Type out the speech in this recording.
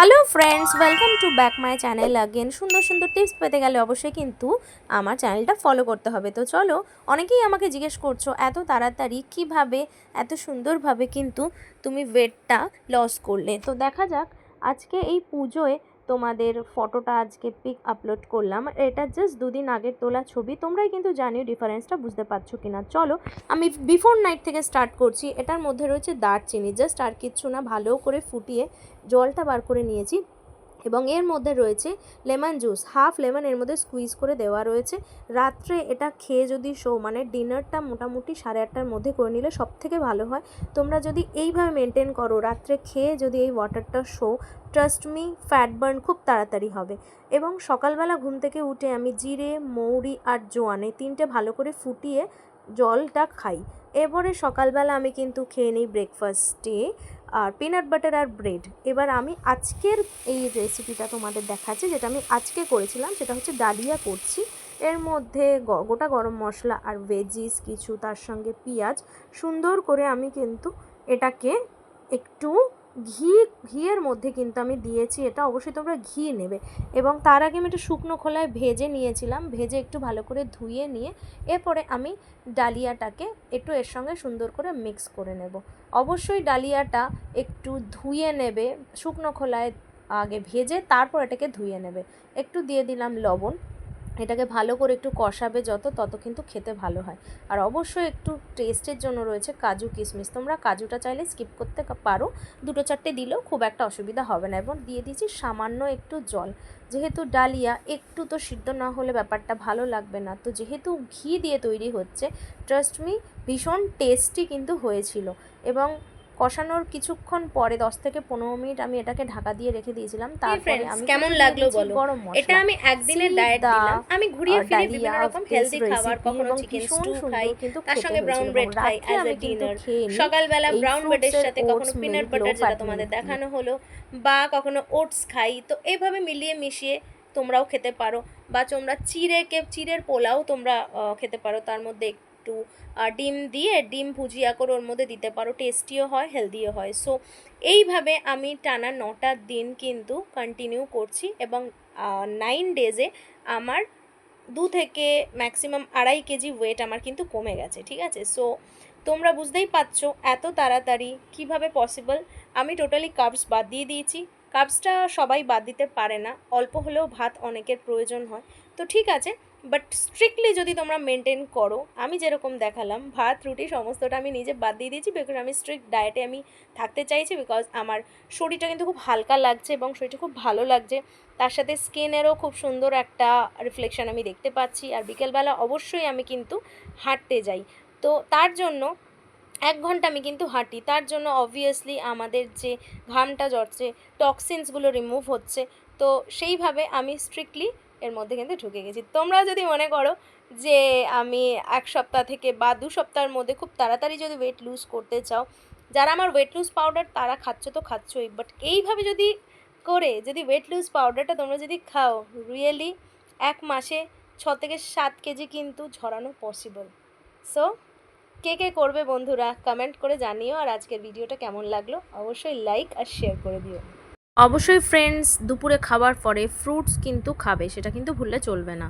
Hello friends welcome to back my channel again সুন্দর সুন্দর tips পেতে গেলে অবশ্যই কিন্তু আমার চ্যানেলটা ফলো করতে হবে। তো চলো, অনেকেই আমাকে জিজ্ঞেস করছ, এত তাড়াতাড়ি কীভাবে, এত সুন্দরভাবে কিন্তু তুমি ওয়েটটা লস করলে? তো দেখা যাক, আজকে এই পুজোয় তোমাদের ফটোটা আজকে পিক আপলোড করলাম। এটা জাস্ট দুদিন আগের তোলা ছবি। তোমরাই কিন্তু জানিও ডিফারেন্সটা বুঝতে পারছ কি না চলো, আমি বিফোর নাইট থেকে স্টার্ট করছি। এটার মধ্যে রয়েছে দারচিনি। জাস্ট আর কিচ্ছু না, ভালো করে ফুটিয়ে জলটা বার করে নিয়েছি। এবং এর মধ্যে রয়েছে লেমন জুস। হাফ লেমন এর মধ্যে স্কুইজ করে দেওয়া রয়েছে। রাত্রে এটা খেয়ে যদি শো মানে ডিনারটা মোটামুটি সাড়ে আটটার মধ্যে করে নিলে সব থেকে ভালো হয়। তোমরা যদি এইভাবে মেনটেন করো, রাত্রে খেয়ে যদি এই ওয়াটারটা so trust me fat burn খুব তাড়াতাড়ি হবে। এবং সকালবেলা ঘুম থেকে উঠে আমি জিরে, মৌরি আর জোয়ান তিনটে ভালো করে ফুটিয়ে জলটা খাই। এরপরে সকালবেলা আমি কিন্তু খেয়ে নিই ব্রেকফাস্টে আর পিনাট বাটার আর ব্রেড এবার আমি আজকের এই রেসিপিটা তোমাদের দেখাচ্ছি, যেটা আমি আজকে করেছিলাম, সেটা হচ্ছে ডালিয়া করছি। এর মধ্যে গোটা গরম মশলা আর ভেজিস কিছু, তার সঙ্গে পেঁয়াজ। সুন্দর করে আমি কিন্তু এটাকে একটু ঘি, ঘিয়ের মধ্যে কিন্তু আমি দিয়েছি, এটা অবশ্যই তোমরা ঘি নেবে। এবং তার আগে আমি একটু শুকনো খোলায় ভেজে নিয়েছিলাম, ভেজে একটু ভালো করে ধুয়ে নিয়ে এরপরে আমি ডালিয়াটাকে একটু এর সঙ্গে সুন্দর করে মিক্স করে নেব। অবশ্যই ডালিয়াটা একটু ধুয়ে নেবে, শুকনো খোলায় আগে ভেজে তারপর এটাকে ধুয়ে নেবে। একটু দিয়ে দিলাম লবণ। এটাকে ভালো করে একটু কষাবে যত, তত কিন্তু খেতে ভালো হয়। আর অবশ্যই একটু টেস্টের জন্য রয়েছে কাজু কিশমিশ। তোমরা কাজুটা চাইলে স্কিপ করতে পারো। দুটো চারটে দিলেও খুব একটা অসুবিধা হবে না। এবং দিয়ে দিয়েছি সামান্য একটু জল। যেহেতু ডালিয়া, একটু তো সিদ্ধ না হলে ব্যাপারটা ভালো লাগবে না। তো যেহেতু ঘি দিয়ে তৈরি হচ্ছে ট্রাস্ট মি ভীষণ টেস্টি কিন্তু হয়েছিল। এবং কষানোর কিছুক্ষণ পরে দশ থেকে পনেরো মিনিট আমি এটাকে ঢাকা দিয়ে রেখে দিয়েছিলাম। তারপরে আমি কেমন লাগল বলো? গরম এটা আমি একদিনের ডায়েট দিলাম। আমি ঘুরিয়ে ডালিয়া বিভিন্ন রকম হেলদি খাবার কখনো চিকেন স্টু খাই কিন্তু তার সঙ্গে ব্রাউন ব্রেড খাই অ্যাজ এ ডিনার সকালবেলা ব্রাউন ব্রেডের সাথে কখনো পিনাট বাটার যেটা তোমাদের দেখানো হলো বা কখনো ওটস খাই তো এইভাবে মিলিয়ে মিশিয়ে তোমরাও খেতে পারো বা তোমরা চিড়ে কে চিড়ের পোলাও তোমরা খেতে পারো তার মধ্যে একটু ডিম দিয়ে ডিম ভুজিয়া করে ওর মধ্যে দিতে পারো টেস্টিও হয় হেলদিও হয়। সো এইভাবে আমি টানা নটার দিন কিন্তু কন্টিনিউ করছি এবং নাইন ডেজে আমার দু থেকে ম্যাক্সিমাম আড়াই কেজি ওয়েট আমার কিন্তু কমে গেছে, ঠিক আছে? সো তোমরা বুঝতেই পারছ এত তাড়াতাড়ি কীভাবে পসিবল আমি টোটালি কার্বস বাদ দিয়ে দিয়েছি। কাপসটা সবাই বাদ দিতে পারে না, অল্প হলেও ভাত অনেকের প্রয়োজন হয়। তো ঠিক আছে বাট স্ট্রিক্টলি যদি তোমরা মেনটেন করো, আমি যেরকম দেখালাম, ভাত, রুটি সমস্তটা আমি নিজে বাদ দিয়ে দিয়েছি বিকজ আমি স্ট্রিক্ট ডায়েটে আমি থাকতে চাইছি বিকজ আমার শরীরটা কিন্তু খুব হালকা লাগছে এবং শরীরটা খুব ভালো লাগছে। তার সাথে স্কিনেরও খুব সুন্দর একটা রিফ্লেকশন আমি দেখতে পাচ্ছি আর বিকেলবেলা অবশ্যই আমি কিন্তু হাঁটতে যাই। তো তার জন্য এক ঘণ্টা আমি কিন্তু হাঁটি। তার জন্য অবভিয়াসলি আমাদের যে ঘামটা জড়ছে টক্সিনসগুলো রিমুভ হচ্ছে। তো সেইভাবে আমি স্ট্রিক্টলি এর মধ্যে কিন্তু ঢুকে গেছি। তোমরা যদি মনে করো যে আমি এক সপ্তাহ থেকে বা দু সপ্তাহের মধ্যে খুব তাড়াতাড়ি যদি ওয়েট লুজ করতে চাও, যারা আমার ওয়েট লুজ পাউডার তারা খাচ্ছ তো খাচ্ছই বাট এইভাবে যদি করে যদি ওয়েট লুজ পাউডারটা তোমরা যদি খাও রিয়েলি এক মাসে ছ থেকে সাত কেজি কিন্তু ঝরানো পসিবল সো কে কে করবে বন্ধুরা কমেন্ট করে জানিও, আর আজকের ভিডিওটা কেমন লাগল? অবশ্যই লাইক আর শেয়ার করে দিও। অবশ্যই ফ্রেন্ডস দুপুরে খাবার পরে ফ্রুটস কিন্তু খাবে সেটা কিন্তু ভুললে চলবে না।